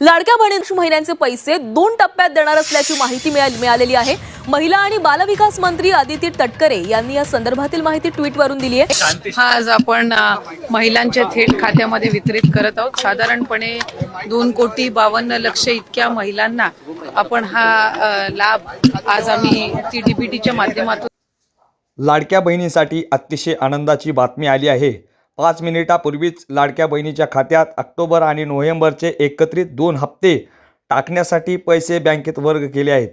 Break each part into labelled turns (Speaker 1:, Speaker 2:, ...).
Speaker 1: लाडक्या बहिणी महिन्यांचे पैसे दोन टप्प्यात देणार असल्याची माहिती मिळा- मिळालेली आहे. महिला आणि बालविकास मंत्री आदिती तटकरे यांनी या संदर्भातील माहिती ट्विटवरून दिली आहे.
Speaker 2: हा आज आपण महिलांच्या थेट खात्यामध्ये वितरित करत आहोत. साधारणपणे दोन कोटी बावन्न लक्ष इतक्या महिलांना आपण हा लाभ आज आम्ही टी डी पी टीच्या माध्यमातून
Speaker 3: लाडक्या बहिणीसाठी अतिशय आनंदाची बातमी आली आहे. पाच मिनिटापूर्वीच लाडक्या बहिणीच्या खात्यात ऑक्टोबर आणि नोव्हेंबरचे एकत्रित दोन हप्ते टाकण्यासाठी पैसे बँकेत वर्ग केले आहेत.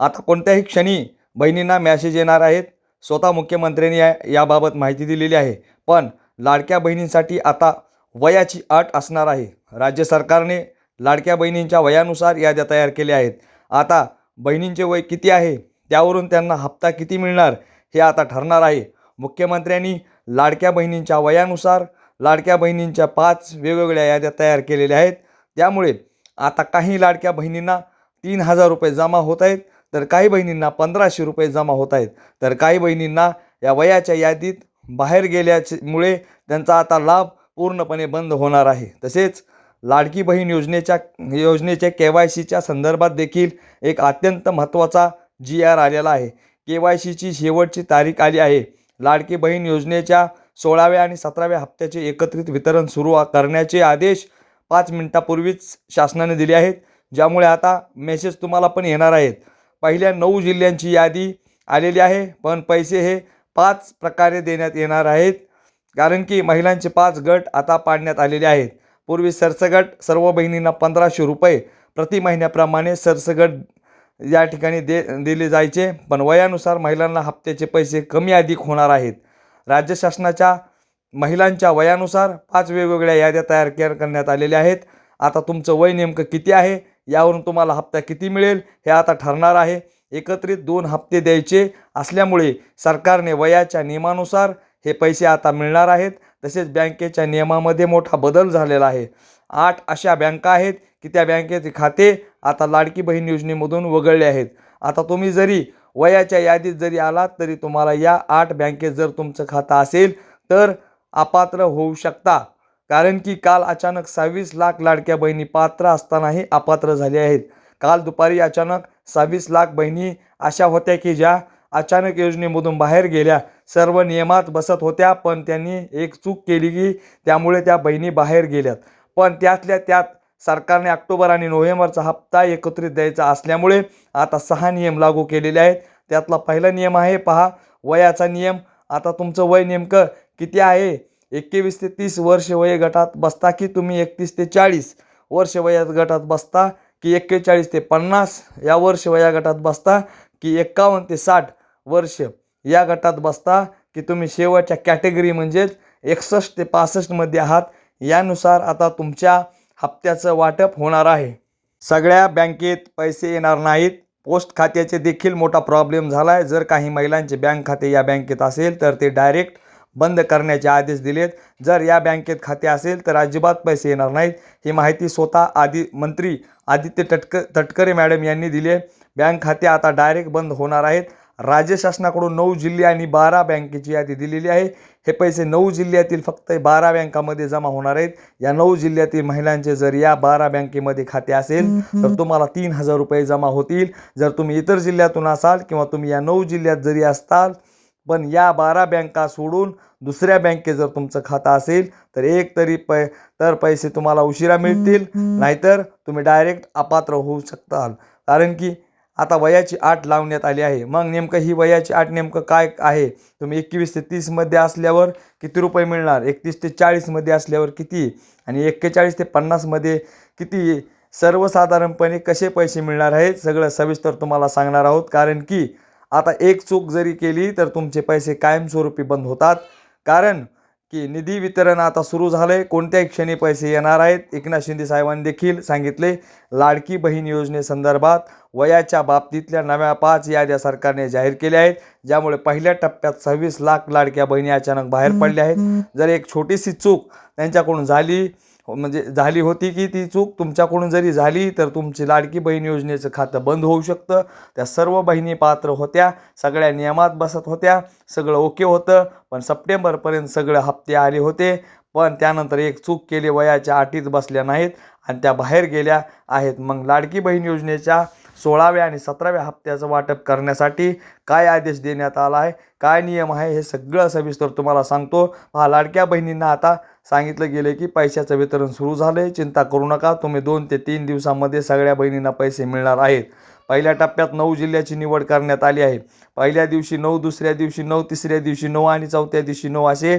Speaker 3: आता कोणत्याही क्षणी बहिणींना मॅसेज येणार आहेत. स्वतः मुख्यमंत्र्यांनी या याबाबत माहिती दिलेली आहे. पण लाडक्या बहिणींसाठी आता वयाची अट असणार आहे. राज्य सरकारने लाडक्या बहिणींच्या वयानुसार याद्या तयार केल्या आहेत. आता बहिणींचे वय किती आहे? त्यावरून त्यांना हप्ता किती मिळणार हे आता ठरणार आहे. मुख्यमंत्र्यांनी लाडक्या बहिणींच्या वयानुसार लाडक्या बहिणींच्या पाच वेगवेगळ्या याद्या तयार केलेल्या आहेत. त्यामुळे आता काही लाडक्या बहिणींना तीन हजार रुपये जमा होत आहेत तर काही बहिणींना पंधराशे रुपये जमा होत आहेत. तर काही बहिणींना या वयाच्या यादीत बाहेर गेल्यामुळे त्यांचा आता लाभ पूर्णपणे बंद होणार आहे. तसेच लाडकी बहीण योजनेच्या योजनेच्या के वाय सीच्या संदर्भात देखील एक अत्यंत महत्त्वाचा जी आर आलेला आहे. के वाय सीची शेवटची तारीख आली आहे. लाडकी बहीण योजनेच्या सोळाव्या आणि सतराव्या हप्त्याचे एकत्रित वितरण सुरू करण्याचे आदेश पाच मिनिटापूर्वीच शासनाने दिले आहेत. ज्यामुळे आता मेसेज तुम्हाला पण येणार आहेत. पहिल्या नऊ जिल्ह्यांची यादी आलेली आहे पण पैसे हे पाच प्रकारे देण्यात येणार आहेत. कारण की महिलांचे पाच गट आता पाडण्यात आलेले आहेत. पूर्वी सरसगट सर्व बहिणींना पंधराशे रुपये प्रति महिन्याप्रमाणे सरसगट या ठिकाणी दे दिले जायचे. पण वयानुसार महिलांना हप्त्याचे पैसे कमी अधिक होणार आहेत. राज्य शासनाच्या महिलांच्या वयानुसार पाच वेगवेगळ्या याद्या तयार केर करण्यात आलेल्या आहेत. आता तुमचं वय नेमकं किती आहे? यावरून तुम्हाला हप्ता किती मिळेल? हे आता ठरणार आहे. एकत्रित दोन हप्ते द्यायचे असल्यामुळे सरकारने वयाच्या नियमानुसार हे पैसे आता मिळणार आहेत. तसेच बँकेच्या नियमामध्ये मोठा बदल झालेला आहे. आठ अशा बँका आहेत की त्या बँकेचे खाते आता लाडकी बहीण योजनेमधून वगळले आहेत. आता तुम्ही जरी वयाच्या यादीत जरी आलात तरी तुम्हाला या आठ बँकेत जर तुमचं खातं असेल तर अपात्र होऊ शकता. कारण की काल अचानक सव्वीस लाख लाडक्या बहिणी पात्र असतानाही अपात्र झाले आहेत. काल दुपारी अचानक सव्वीस लाख बहिणी अशा होत्या की ज्या अचानक योजनेमधून बाहेर गेल्या. सर्व नियमात बसत होत्या पण त्यांनी एक चूक केली की त्यामुळे त्या बहिणी बाहेर गेल्यात. पण त्यातल्या त्यात सरकारने ऑक्टोबर आणि नोव्हेंबरचा हप्ता एकत्रित द्यायचा असल्यामुळे आता सहा नियम लागू केलेले आहेत. त्यातला पहिला नियम आहे पहा वयाचा नियम. आता तुमचं वय नेमकं किती आहे? एकवीस ते तीस वर्ष वय गटात बसता की तुम्ही एकतीस ते चाळीस वर्ष वयात गटात बसता की एक्केचाळीस ते पन्नास या वर्ष वया गटात बसता की एक्कावन्न ते साठ वर्ष या गटात बसता की तुम्ही शेवटच्या कॅटेगरी म्हणजेच एकसष्ट ते पासष्टमध्ये आहात. यानुसार आता तुमच्या हप्त्याचं वाटप होणार आहे. सगळ्या बँकेत पैसे येणार नाहीत. पोस्ट खात्याचे देखील मोठा प्रॉब्लेम झाला आहे जर काही महिलांचे बँक खाते या बँकेत असेल तर ते डायरेक्ट बंद करण्याचे आदेश दिलेत. जर या बँकेत खाते असेल तर अजिबात पैसे येणार नाहीत. ही माहिती स्वतः आदि मंत्री आदित्य तटक तटकरे मॅडम यांनी दिली आहे. बँक खाते आता डायरेक्ट बंद होणार आहेत. राज्य शासनाकडून नऊ जिल्हे आणि बारा बँकेची यादी दिलेली आहे. हे पैसे नऊ जिल्ह्यातील फक्त बारा बँकामध्ये जमा होणार आहेत. या नऊ जिल्ह्यातील महिलांचे जर या बारा बँकेमध्ये खाते असेल तर तुम्हाला तीन हजार रुपये जमा होतील. जर तुम्ही इतर जिल्ह्यातून असाल किंवा तुम्ही या नऊ जिल्ह्यात जरी असताल पण या बारा बँका सोडून दुसऱ्या बँकेत जर तुमचं खातं असेल तर एक तरी पै तर पैसे तुम्हाला उशिरा मिळतील. नाहीतर तुम्ही डायरेक्ट अपात्र होऊ शकताल. कारण की आता वयाची आठ लावण्यात आली आहे. मग नेमकं ही वयाची आठ नेमकं काय आहे? तुम्ही एकवीस ते तीसमध्ये असल्यावर किती रुपये मिळणार? एकतीस ते चाळीसमध्ये असल्यावर किती? आणि एक्केचाळीस ते पन्नासमध्ये किती? सर्वसाधारणपणे कसे पैसे मिळणार आहेत? सगळं सविस्तर तुम्हाला सांगणार आहोत. कारण की आता एक चूक जरी केली तर तुमचे पैसे कायमस्वरूपी बंद होतात. कारण की निधी वितरण आता सुरू झालं आहे कोणत्याही क्षणी पैसे येणार आहेत? एकनाथ शिंदे साहेबांनी देखील सांगितले लाडकी बहीण योजनेसंदर्भात वयाच्या बाबतीतल्या नव्या पाच याद्या सरकारने जाहीर केल्या आहेत. ज्यामुळे पहिल्या टप्प्यात सव्वीस लाख लाडक्या बहिणी अचानक बाहेर पडल्या आहेत. जर एक छोटीशी चूक त्यांच्याकडून झाली म्हणजे झाली होती की ती चूक? तुमच्याकडून जरी झाली तर तुमची लाडकी बहीण योजनेचं खातं बंद होऊ शकतं. त्या सर्व बहिणी पात्र होत्या सगळ्या नियमात बसत होत्या सगळं ओके होतं. पण सप्टेंबरपर्यंत सगळे हप्ते आले होते. पण त्यानंतर एक चूक केली वयाच्या अटीत बसल्या नाहीत आणि त्या बाहेर गेल्या आहेत. मग लाडकी बहीण योजनेच्या सोळाव्या आणि सतराव्या हप्त्याचं वाटप करण्यासाठी काय आदेश देण्यात आला आहे? काय नियम आहे? हे सगळं सविस्तर तुम्हाला सांगतो. हा लाडक्या बहिणींना आता सांगितलं गेलं की पैशाचं वितरण सुरू झालं आहे चिंता करू नका तुम्ही दोन ते तीन दिवसामध्ये सगळ्या बहिणींना पैसे मिळणार आहेत. पहिल्या टप्प्यात नऊ जिल्ह्याची निवड करण्यात आली आहे. पहिल्या दिवशी नऊ दुसऱ्या दिवशी नऊ तिसऱ्या दिवशी नऊ आणि चौथ्या दिवशी नऊ असे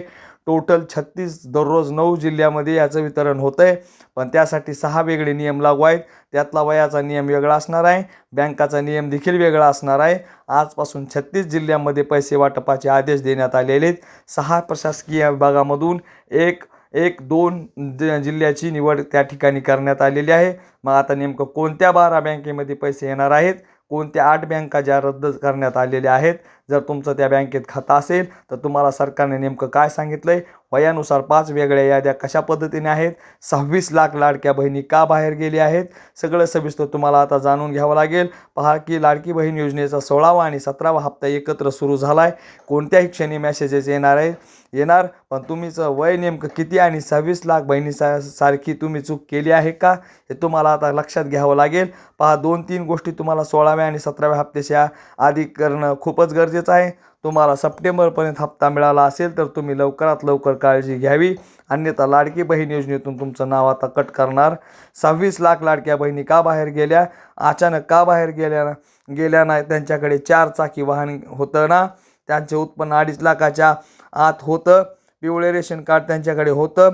Speaker 3: टोटल छत्तीस दररोज नऊ जिल्ह्यामध्ये याचं वितरण होतं आहे पण त्यासाठी सहा वेगळे नियम लागू आहेत. त्यातला वयाचा नियम वेगळा असणार आहे. बँकाचा नियम देखील वेगळा असणार आहे. आजपासून छत्तीस जिल्ह्यामध्ये पैसे वाटपाचे आदेश देण्यात आलेले आहेत. सहा प्रशासकीय विभागामधून एक एक दोन ज- जिल्ह्याची निवड त्या ठिकाणी करण्यात आलेली आहे. मग आता नेमकं कोणत्या बारा बँकेमध्ये पैसे येणार आहेत? कोणत्या आठ बँका ज्या रद्द करण्यात आलेल्या आहेत? जर तुमचं त्या बँकेत खातं असेल तर तुम्हाला सरकारने नेमकं काय सांगितलं आहे वयानुसार पाच वेगळ्या याद्या कशा पद्धतीने आहेत? सव्वीस लाख लाडक्या बहिणी का बाहेर गेल्या आहेत? सगळं सविस्तर तुम्हाला आता जाणून घ्यावं लागेल. पहा की लाडकी बहीण योजनेचा सोळावा आणि सतरावा हप्ता एकत्र सुरू झाला आहे कोणत्याही क्षणी मेसेजेस येणार आहेत? येणार. पण तुम्हीचं वय नेमकं किती आणि सव्वीस लाख बहिणीसा सारखी तुम्ही चूक केली आहे का? हे तुम्हाला आता लक्षात घ्यावं लागेल. पहा दोन तीन गोष्टी तुम्हाला सोळाव्या आणि सतराव्या हप्त्याच्या आधी करणं खूपच गरजेचं आहे. तुम्हाला सप्टेंबरपर्यंत हप्ता मिळाला असेल तर तुम्ही लवकरात लवकर काळजी घ्यावी. अन्यथा लाडकी बहीण योजनेतून तुमचं नाव आता कट करणार. सव्वीस लाख लाडक्या बहिणी का बाहेर गेल्या? अचानक का बाहेर गेल्या गेल्या नाही त्यांच्याकडे चार चाकी वाहन होतं ना? त्यांचे उत्पन्न अडीच लाखाच्या आत होतं पिवळे रेशन कार्ड त्यांच्याकडे होतं.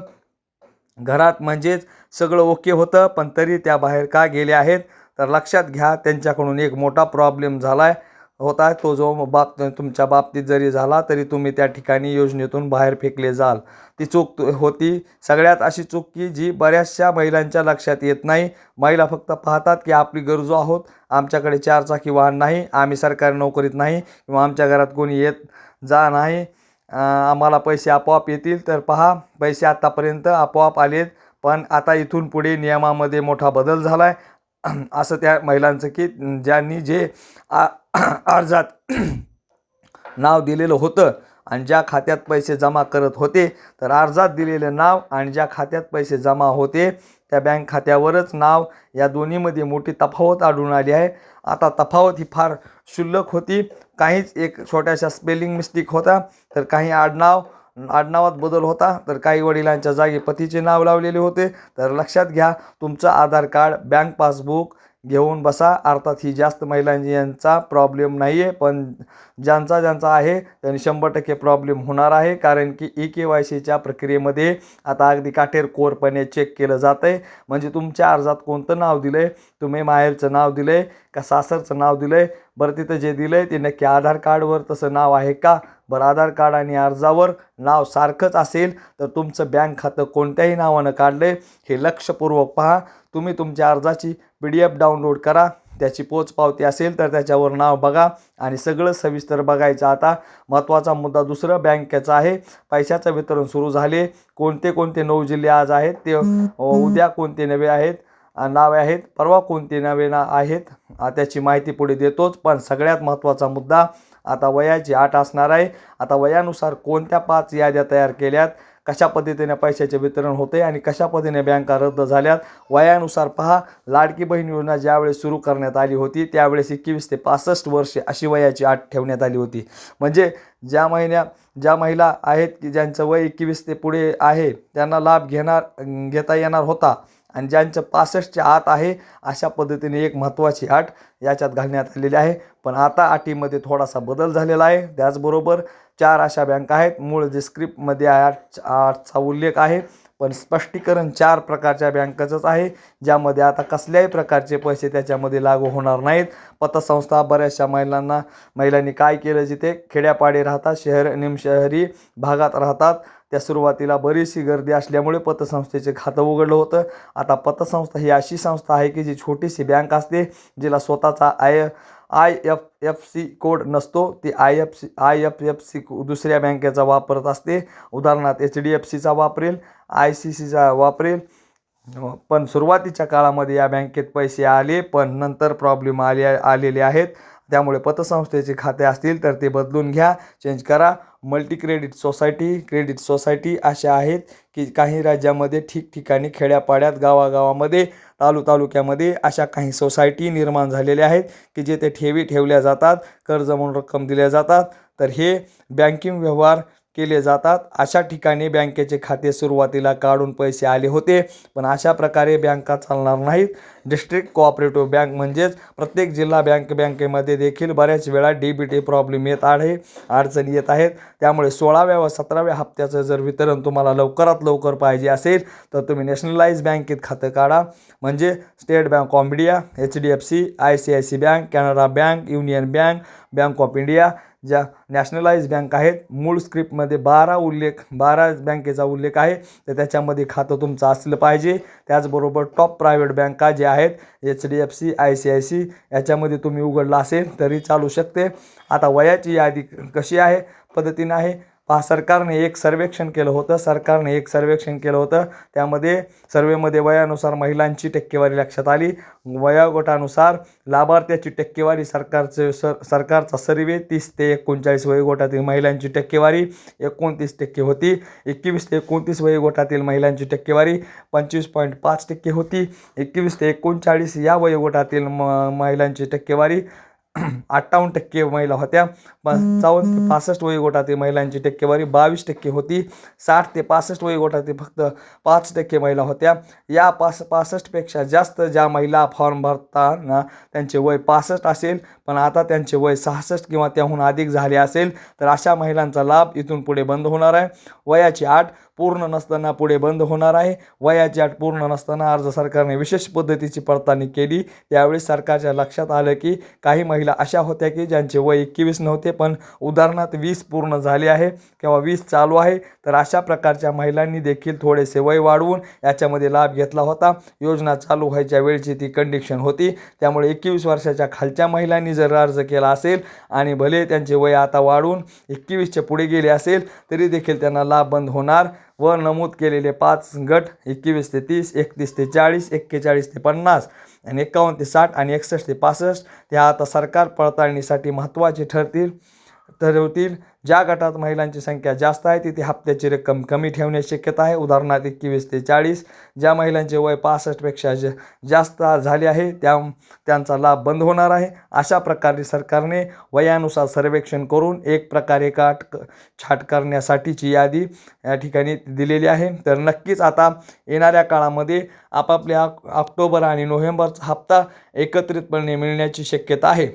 Speaker 3: घरात म्हणजेच सगळं ओके होतं पण तरी त्या बाहेर का गेल्या आहेत? तर लक्षात घ्या त्यांच्याकडून एक मोठा प्रॉब्लेम झाला आहे होता तो जो बाब तुमच्या बाबतीत जरी झाला तरी तुम्ही त्या ठिकाणी योजनेतून बाहेर फेकले जाल. ती चूक होती. सगळ्यात अशी चूक की जी बऱ्याचशा महिलांच्या लक्षात येत नाही. महिला फक्त पाहतात की आपली गरजू आहोत. आमच्याकडे चारचाकी वाहन नाही. आम्ही सरकारी नोकरीत नाही. किंवा आमच्या घरात कोणी येत जा नाही. आम्हाला पैसे आपोआप येतील. तर पहा पैसे आत्तापर्यंत आपोआप आलेत. पण आता इथून पुढे नियमामध्ये मोठा बदल झाला आहे असं त्या महिलांचं की ज्यांनी जे आ अर्जात नाव दिलेलं होतं आणि ज्या खात्यात पैसे जमा करत होते तर अर्जात दिलेलं नाव आणि ज्या खात्यात पैसे जमा होते त्या बँक खात्यावरच नाव या दोन्हीमध्ये मोठी तफावत आढळून आली आहे. आता तफावत ही फार क्षुल्लक होती. काहीच एक छोट्याशा स्पेलिंग मिस्टेक होता तर काही आडनाव आडनावात बदल होता तर काही वडिलांच्या जागी पतीचे नाव लावलेले होते. तर लक्षात घ्या तुमचं आधार कार्ड बँक पासबुक घेऊन बसा. अर्थात ही जास्त महिलांची यांचा प्रॉब्लेम नाही आहे पण ज्यांचा ज्यांचा आहे त्यांनी शंभर टक्के प्रॉब्लेम होणार आहे. कारण की ई के वाय सीच्या प्रक्रियेमध्ये आता अगदी काटेरकोरपणे चेक केलं जातं आहे म्हणजे तुमच्या अर्जात कोणतं नाव दिलं आहे तुम्ही माहेरचं नाव दिलं आहे का सासरचं नाव दिलं आहे बरं तिथं जे दिलं आहे ते नक्की आधार कार्डवर तसं नाव आहे का? बरं आधार कार्ड आणि अर्जावर नाव सारखंच असेल तर तुमचं बँक खातं कोणत्याही नावानं काढलं आहे हे लक्षपूर्वक पहा. तुम्ही तुमच्या अर्जाची पी डी एफ डाउनलोड करा. त्याची पोचपावती असेल तर त्याच्यावर नाव बघा आणि सगळं सविस्तर बघायचं आता. महत्त्वाचा मुद्दा दुसरं बँकेचा आहे. पैशाचं वितरण सुरू झाले. कोणते कोणते नऊ जिल्हे आज आहेत ते उद्या कोणते नवे आहेत? नावे आहेत. परवा कोणते नवे ना आहेत त्याची माहिती पुढे देतोच. पण सगळ्यात महत्त्वाचा मुद्दा आता वयाची आठ असणार आहे. आता वयानुसार कोणत्या पाच याद्या तयार केल्यात कशा पद्धतीने पैशाचे वितरण होते आणि कशा पद्धतीने बँका रद्द झाल्यात वयानुसार पहा. लाडकी बहीण योजना ज्यावेळेस सुरू करण्यात आली होती त्यावेळेस एकवीस ते पासष्ट वर्षे अशी वयाची आठ ठेवण्यात आली होती. म्हणजे ज्या महिन्या ज्या महिला आहेत की ज्यांचं वय एकवीस ते पुढे आहे त्यांना लाभ घेणार घेता येणार होता. आणि ज्यांचं पासष्टच्या आत आहे अशा पद्धतीने एक महत्त्वाची अट याच्यात घालण्यात आलेली आहे. पण आता अटीमध्ये थोडासा बदल झालेला आहे. त्याचबरोबर चार अशा बँका आहेत. मूळ जे स्क्रिप्टमध्ये आठ आठचा उल्लेख आहे. पण स्पष्टीकरण चार प्रकारच्या बँकाचंच आहे ज्यामध्ये आता कसल्याही प्रकारचे पैसे त्याच्यामध्ये लागू होणार नाहीत. पतसंस्था बऱ्याचशा महिलांना महिलांनी काय केलं जिथे खेड्यापाडे राहतात शहर निमशहरी भागात राहतात त्या सुरुवातीला बरीचशी गर्दी असल्यामुळे पतसंस्थेचे खातं उघडलं होतं. आता पतसंस्था ही अशी संस्था आहे की जी छोटीशी बँक असते जिला स्वतःचा I I F F C code नसतो ती I F C I F F C दुसऱ्या बँकेचा वापरत असते. उदाहरणार्थ एच डी एफ सीचा वापरेल आय सी सीचा वापरेल. पण सुरुवातीच्या काळामध्ये या बँकेत पैसे आले पण नंतर प्रॉब्लेम आले आलेले आहेत. त्यामुळे पतसंस्थेचे खाते असतील तर ते बदलून घ्या चेंज करा. Multi credit society credit society अशा आहेत की काही राज्यामध्ये ठिकठिकाणी खेड्यापाड्यात गावागावामध्ये तालु तालुक्यामध्ये अशा काही सोसायटी निर्माण झालेल्या आहेत की जेथे ठेवी ठेवल्या जातात कर्ज म्हणून रक्कम दिल्या जातात. तर हे बँकिंग व्यवहार केले जातात. अशा ठिकाणी बँकेचे खाते सुरुवातीला काढून पैसे आले होते पण अशा प्रकारे बँका चालणार नाहीत. डिस्ट्रिक्ट कोऑपरेटिव्ह बँक म्हणजेच प्रत्येक जिल्हा बँक बँकेमध्ये देखील बऱ्याच वेळा डी बी टी प्रॉब्लेम येत आहे अडचणी येत आहेत. त्यामुळे सोळाव्या व सतराव्या हप्त्याचं जर वितरण तुम्हाला लवकरात लवकर पाहिजे असेल तर तुम्ही नॅशनलाइज बँकेत खातं काढा. म्हणजे state bank of India H D F C I C I C bank Canara bank union bank bank of India ज्या नॅशनलाइज बँक आहेत मूळ स्क्रिप्टमध्ये बारा उल्लेख बारा बँकेचा उल्लेख आहे तर त्याच्यामध्ये खातं तुमचं असलं पाहिजे. त्याचबरोबर टॉप प्रायव्हेट बँका ज्या आहेत H D F C I C I C याच्यामध्ये तुम्ही उघडला असेल तरी चालू शकते. आता वयाची यादी कशी आहे पद्धतीनं आहे? पहा सरकारने एक सर्वेक्षण केलं होतं सरकारने एक सर्वेक्षण केलं होतं. त्यामध्ये सर्वेमध्ये वयानुसार महिलांची टक्केवारी लक्षात आली. वयोगटानुसार लाभार्थ्याची टक्केवारी सरकारचे सर सरकारचा सर्वे तीस ते एकोणचाळीस वयोगटातील महिलांची टक्केवारी एकोणतीस टक्के होती. एकवीस ते एकोणतीस वयोगटातील महिलांची टक्केवारी पंचवीस पॉईंट पाच टक्के होती. एकवीस ते एकोणचाळीस या वयोगटातील म महिलांची टक्केवारी अठ्ठावन्न टक्के महिला होत्या. पंचावन्न ते पासष्ट वयोगटातील महिलांची टक्केवारी बावीस टक्के होती. साठ ते पासष्ट वयोगटातील फक्त पाच टक्के महिला होत्या. या पास पासष्टपेक्षा जास्त ज्या महिला फॉर्म भरताना त्यांचे वय पासष्ट असेल पण आता त्यांचे वय सहासष्ट किंवा त्याहून अधिक झाले असेल तर अशा महिलांचा लाभ इथून पुढे बंद होणार आहे. वयाची आठ पूर्ण नसताना पुढे बंद होणार आहे. वयाची अट पूर्ण नसताना अर्ज सरकारने विशेष पद्धतीची पडताळणी केली. त्यावेळी सरकारच्या लक्षात आलं की काही महिला अशा होत्या की ज्यांचे वय एकवीस नव्हते पण उदाहरणार्थ वीस पूर्ण झाले आहे किंवा वीस चालू आहे तर अशा प्रकारच्या महिलांनी देखील थोडेसे वय वाढवून याच्यामध्ये लाभ घेतला होता. योजना चालू व्हायच्या वेळची ती कंडिशन होती. त्यामुळे एकवीस वर्षाच्या खालच्या महिलांनी जर अर्ज केला असेल आणि भले त्यांचे वय आता वाढून एकवीसच्या पुढे गेले असेल तरी देखील त्यांना लाभ बंद होणार. व नमूद केलेले पाच गट एकवीस ते तीस एकतीस ते चाळीस एक्केचाळीस ते पन्नास आणि एकावन्न ते साठ आणि एकसष्ट ते पासष्ट. ते आता सरकार पडताळणीसाठी महत्त्वाचे ठरतील ठरवतील. ज्या गटात महिलांची संख्या जास्त आहे तिथे हप्त्याची रक्कम कमी ठेवण्याची शक्यता आहे. उदाहरणार्थ एकवीस ते चाळीस ज्या महिलांचे वय पासष्टपेक्षा ज जास्त झाले आहे त्या त्यांचा लाभ बंद होणार आहे. अशा प्रकारे सरकारने वयानुसार सर्वेक्षण करून एक प्रकारे काट छाट करण्यासाठीची यादी या ठिकाणी दिलेली आहे. तर नक्कीच आता येणाऱ्या काळामध्ये आपापल्या ऑक्टोबर आणि नोव्हेंबरचा हप्ता एकत्रितपणे मिळण्याची शक्यता आहे.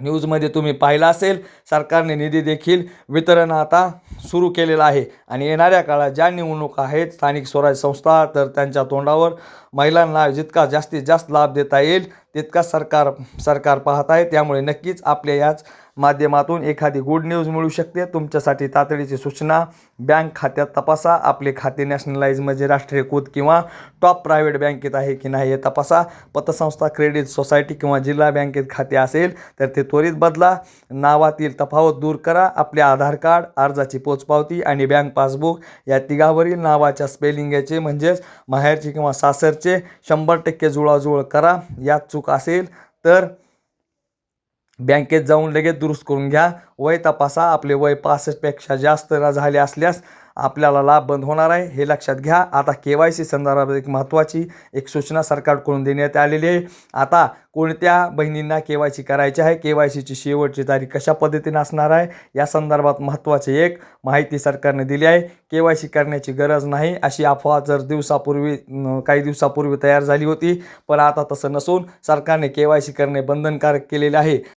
Speaker 3: न्यूजमध्ये तुम्ही पाहिला असेल सरकारने निधी देखील वितरण आता सुरू केलेलं आहे. आणि येणाऱ्या काळात ज्या निवडणुका आहेत स्थानिक स्वराज्य संस्था तर त्यांच्या तोंडावर महिलांना जितका जास्तीत जास्त लाभ देता येईल तितका सरकार सरकार पाहत आहे. त्यामुळे नक्कीच आपल्या याच माध्यमातून एखादी गुड न्यूज मिळू शकते. तुमच्यासाठी तातडीची सूचना बँक खात्यात तपासा. आपले खाते नॅशनलाइज म्हणजे राष्ट्रीयकृत किंवा टॉप प्रायव्हेट बँकेत आहे की नाही हे तपासा. पतसंस्था क्रेडिट सोसायटी किंवा जिल्हा बँकेत खाते असेल तर ते त्वरित बदला. नावातील तफावत दूर करा. आपले आधार कार्ड अर्जाची पोचपावती आणि बँक पासबुक या तिघावरील नावाच्या स्पेलिंगाचे म्हणजेच माहेरचे किंवा सासरचे शंभर टक्के जुळाजुळ करा. यात सुख असेल तर बँकेत जाऊन लगेच दुरुस्त करून घ्या. वय तपासा. आपले वय पासष्टपेक्षा जास्त झाले असल्यास आपल्याला लाभ बंद होणार आहे. हे लक्षात घ्या. आता के वाय सी संदर्भात एक महत्त्वाची एक सूचना सरकारकडून देण्यात आलेली आहे. आता कोणत्या बहिणींना के वाय सी करायची आहे? के वाय सीची शेवटची तारीख कशा पद्धतीने असणार आहे? या संदर्भात महत्त्वाची एक माहिती सरकारने दिली आहे. के वाय सी करण्याची गरज नाही. अशी अफवा जर दिवसापूर्वी काही दिवसापूर्वी तयार झाली होती. पण आता तसं नसून सरकारने के वाय सी करणे बंधनकारक केलेले आहे.